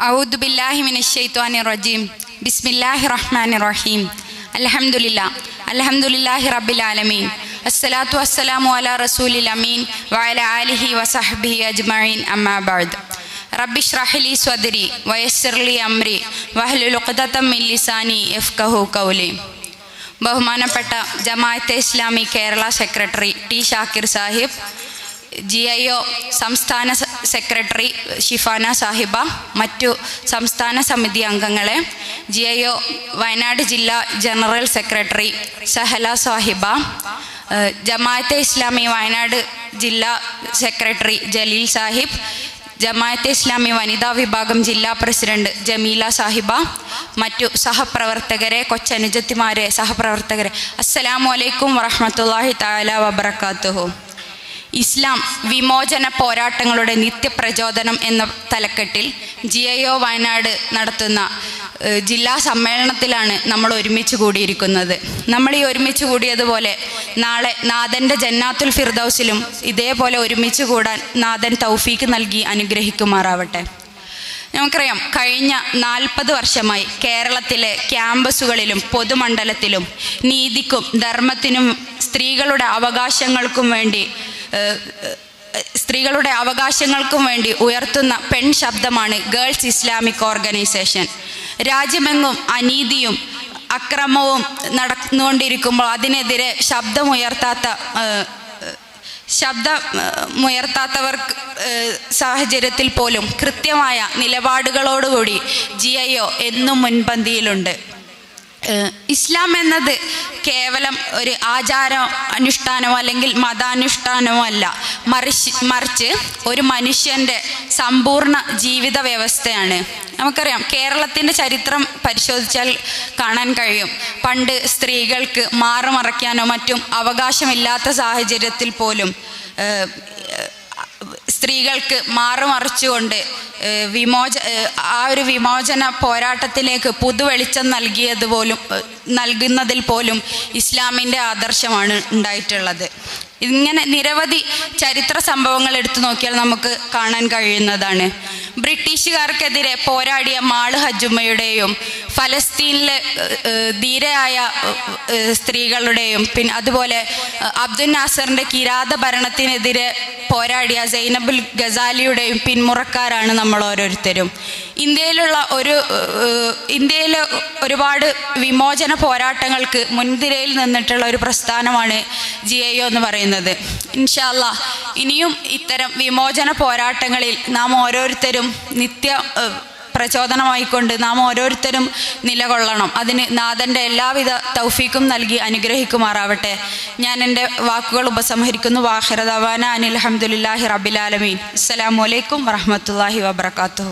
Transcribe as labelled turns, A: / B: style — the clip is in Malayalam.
A: أعوذ بالله من الشيطان الرجيم بسم الله الرحمن الرحيم الحمد لله الحمد لله رب العالمين الصلاة والسلام على رسول الأمين وعلى آله وصحبه أجمعين أما بعد رب اشرح لي صدري ويسر لي أمري واحلل عقدة من لساني يفقه قولي ബഹുമാനപ്പെട്ട Jamaat-e Islami Kerala secretary T Shakir Sahib G I O സംസ്ഥാന സെക്രട്ടറി ഷിഫാന സാഹിബ മറ്റു സംസ്ഥാന സമിതി അംഗങ്ങളെ ജി ഐ ഒ വയനാട് ജില്ലാ ജനറൽ സെക്രട്ടറി സഹല സാഹിബ ജമാഅത്തെ ഇസ്ലാമി വയനാട് ജില്ലാ സെക്രട്ടറി ജലീൽ സാഹിബ് ജമാഅത്തെ ഇസ്ലാമി വനിതാ വിഭാഗം ജില്ലാ പ്രസിഡന്റ് ജമീല സാഹിബ മറ്റു സഹപ്രവർത്തകരെ കൊച്ചനുജത്തിമാരെ സഹപ്രവർത്തകരെ. അസ്സലാമു അലൈക്കും താല വബറകാതുഹു ഇസ്ലാം വിമോചന പോരാട്ടങ്ങളുടെ നിത്യപ്രചോദനം എന്ന തലക്കെട്ടിൽ ജി ഐ ഒ വയനാട് നടത്തുന്ന ജില്ലാ സമ്മേളനത്തിലാണ് നമ്മൾ ഒരുമിച്ച് കൂടിയിരിക്കുന്നത്. നമ്മൾ ഈ ഒരുമിച്ച് കൂടിയതുപോലെ നാളെ നാഥന്റെ ജന്നാത്തുൽ ഫിർദൌസിലും ഇതേപോലെ ഒരുമിച്ച് കൂടാൻ നാഥൻ തൗഫീക്ക് നൽകി അനുഗ്രഹിക്കുമാറാവട്ടെ. നമുക്കറിയാം കഴിഞ്ഞ നാൽപ്പത് വർഷമായി കേരളത്തിലെ ക്യാമ്പസുകളിലും പൊതുമണ്ഡലത്തിലും നീതിക്കും ധർമ്മത്തിനും സ്ത്രീകളുടെ അവകാശങ്ങൾക്കും വേണ്ടി സ്ത്രീകളുടെ അവകാശങ്ങൾക്കും വേണ്ടി ഉയർത്തുന്ന പെൺ ശബ്ദമാണ് ഗേൾസ് ഇസ്ലാമിക് ഓർഗനൈസേഷൻ. രാജ്യമെങ്ങും അനീതിയും അക്രമവും നടന്നുകൊണ്ടിരിക്കുമ്പോൾ അതിനെതിരെ ശബ്ദമുയർത്താത്ത ശബ്ദമുയർത്താത്തവർക്ക് സാഹചര്യത്തിൽ പോലും കൃത്യമായ നിലപാടുകളോടുകൂടി ജി ഐ ഒ എന്നും മുൻപന്തിയിലുണ്ട്. ഇസ്ലാം എന്നത് കേവലം ഒരു ആചാര അനുഷ്ഠാനമോ അല്ലെങ്കിൽ മതാനുഷ്ഠാനമോ അല്ല. മറിച്ച് മറിച്ച് ഒരു മനുഷ്യന്റെ സമ്പൂർണ ജീവിത വ്യവസ്ഥയാണ്. നമുക്കറിയാം കേരളത്തിന്റെ ചരിത്രം പരിശോധിച്ചാൽ കാണാൻ കഴിയും. പണ്ട് സ്ത്രീകൾക്ക് മാറുമറയ്ക്കാനോ മറ്റും അവകാശമില്ലാത്ത സാഹചര്യത്തിൽ പോലും സ്ത്രീകൾക്ക് മാറുമറിച്ചുകൊണ്ട് വിമോച ആ ഒരു വിമോചന പോരാട്ടത്തിലേക്ക് പുതുവെളിച്ചം നൽകിയത് പോലും നൽകുന്നതിൽ പോലും ഇസ്ലാമിന്റെ ആദർശമാണ് ഉണ്ടായിട്ടുള്ളത്. ഇങ്ങനെ നിരവധി ചരിത്ര സംഭവങ്ങൾ എടുത്തു നോക്കിയാൽ നമുക്ക് കാണാൻ കഴിയുന്നതാണ്. ബ്രിട്ടീഷുകാർക്കെതിരെ പോരാടിയ മാൾ ഹജുമ്മയുടെയും ഫലസ്തീനിലെ ധീരയായ സ്ത്രീകളുടെയും പിന്നെ അതുപോലെ അബ്ദുൽ നാസറിന്റെ കിരാത ഭരണത്തിനെതിരെ പോരാടിയ സൈനബുൽ ഗസാലിയുടെയും പിന്മുറക്കാരാണ് നമ്മൾ ഓരോരുത്തരും. ഇന്ത്യയിലുള്ള ഒരു ഇന്ത്യയിലെ ഒരുപാട് വിമോചന പോരാട്ടങ്ങൾക്ക് മുൻതിരയിൽ നിന്നിട്ടുള്ള ഒരു പ്രസ്ഥാനമാണ് ജി ഐ ഒ എന്ന് പറയുന്നത്. ഇൻഷാല്ല ഇനിയും ഇത്തരം വിമോചന പോരാട്ടങ്ങളിൽ നാം ഓരോരുത്തരും നിത്യ പ്രചോദനമായിക്കൊണ്ട് നാം ഓരോരുത്തരും നിലകൊള്ളണം. അതിന് നാഥന്റെ എല്ലാവിധ തൗഫീക്കും നൽകി അനുഗ്രഹിക്കുമാറാവട്ടെ. ഞാൻ എന്റെ വാക്കുകൾ ഉപസംഹരിക്കുന്നു. വാഹിറദവാന അനിൽ അഹമ്മദില്ലാഹി റബിലാലമീൻ അസ്സലാമു അലൈക്കും വറഹമത്തല്ലാഹി വബർക്കാത്തു